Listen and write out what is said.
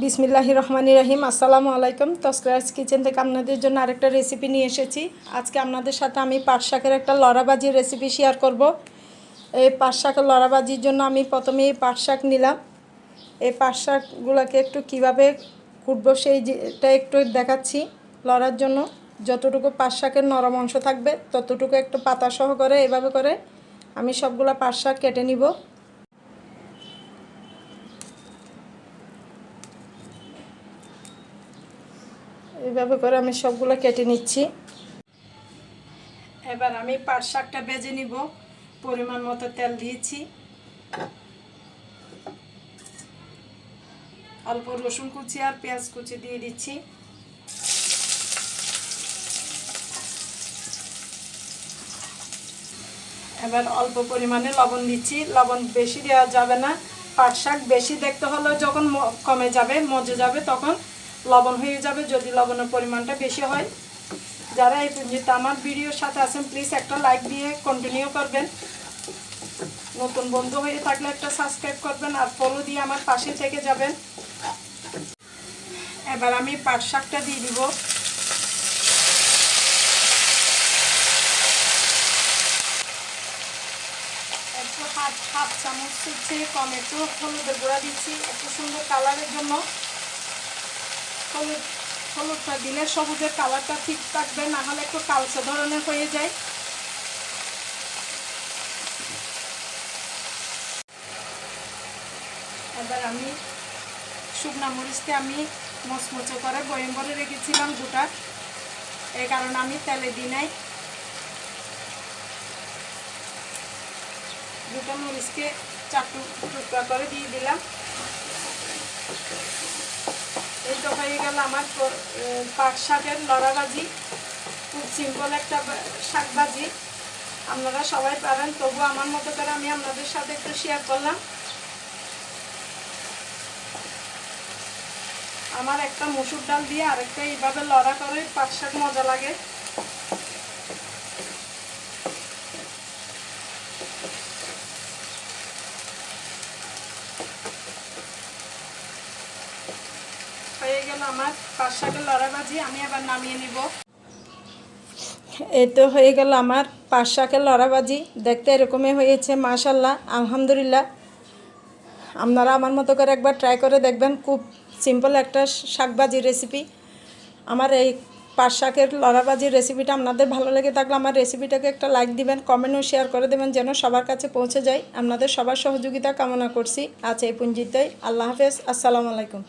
বিসমিল্লাহ রহমান রহিম আসসালামু আলাইকুম। তস্করাজ কিচেন থেকে আপনাদের জন্য আরেকটা রেসিপি নিয়ে এসেছি। আজকে আপনাদের সাথে আমি পাট শাকের একটা লড়াবাজির রেসিপি শেয়ার করব। এই পাট শাকের লড়াবাজির জন্য আমি প্রথমে এই পাট শাক নিলাম। এই পাট শাকগুলোকে একটু কীভাবে কুটবো সেই যেটা একটু দেখাচ্ছি লড়ার জন্য। যতটুকু পাট শাকের নরম অংশ থাকবে, ততটুকু একটু পাতা সহ করে এভাবে করে আমি সবগুলো পাট শাক কেটে নিব। এইভাবে করে আমি সবগুলো কেটে নিচ্ছি। এবার আমি পাট শাকটা বেজে নিব। পরিমাণ মতো তেল দিয়েছি। অল্প রসুন কুচি আর পেঁয়াজ কুচি দিয়ে দিচ্ছি। এবার অল্প পরিমাণে লবণ দিচ্ছি। লবণ বেশি দেওয়া যাবে না। পাট শাক বেশি দেখতে হলে যখন কমে যাবে, মজে যাবে, তখন লবণ হয়ে যাবে। যদি লবণের পরিমাণটা বেশি হয়, যারা এই পর্যন্ত আমার ভিডিওর সাথে আছেন প্লিজ একটা লাইক দিয়ে কন্টিনিউ করবেন। নতুন বন্ধু হয়ে থাকলে একটা সাবস্ক্রাইব করবেন আর ফলো দিয়ে আমার পাশে থেকে যাবেন। এবার আমি পাট শাকটা দিয়ে দিব। একটু হাফ হাফ চামচ হচ্ছে কম একটু হলুদের গুঁড়া দিচ্ছি, একটু সুন্দর কালারের জন্য। হলুদ, হলুদটা দিলে সবুজের কালারটা ঠিক থাকবে, না হলে একটু কালচে ধরনের হয়ে যায়। এবার আমি শুকনা মরিচকে আমি মচমচে করে বয়ম করে রেখেছিলাম গোটা। এই কারণে আমি তেলে দিই নাই। দুটো মরিচকে চারটু টুকরা করে দিয়ে দিলাম। হয়ে গেল আমার পাট শাকের লড়া ভাজি খুব সিম্পল একটা শাক ভাজি আপনারা সবাই পারেন, তবু আমার মতো করে আমি আপনাদের সাথে একটু শেয়ার করলাম। আমার একটা মসুর ডাল দিয়ে আরেকটা এইভাবে লড়া করে পাট শাক মজা লাগে। হয়ে গেল আমার পাট শাকের আমি নামিয়ে নিব। এই তো হয়ে গেল আমার পাঁচ শাকের লড়াবাজি দেখতে এরকমই হয়েছে, মাশাল্লাহ, আলহামদুলিল্লাহ। আপনারা আমার মতো করে একবার ট্রাই করে দেখবেন, খুব সিম্পল একটা শাকবাজির রেসিপি আমার এই পাট শাকের লড়াবাজির রেসিপিটা আপনাদের ভালো লেগে থাকলে আমার রেসিপিটাকে একটা লাইক দিবেন কমেন্টও শেয়ার করে দেবেন, যেন সবার কাছে পৌঁছে যায়। আপনাদের সবার সহযোগিতা কামনা করছি। আজ এই পুঞ্জিতেই আল্লাহ হাফেজ। আসসালামু আলাইকুম।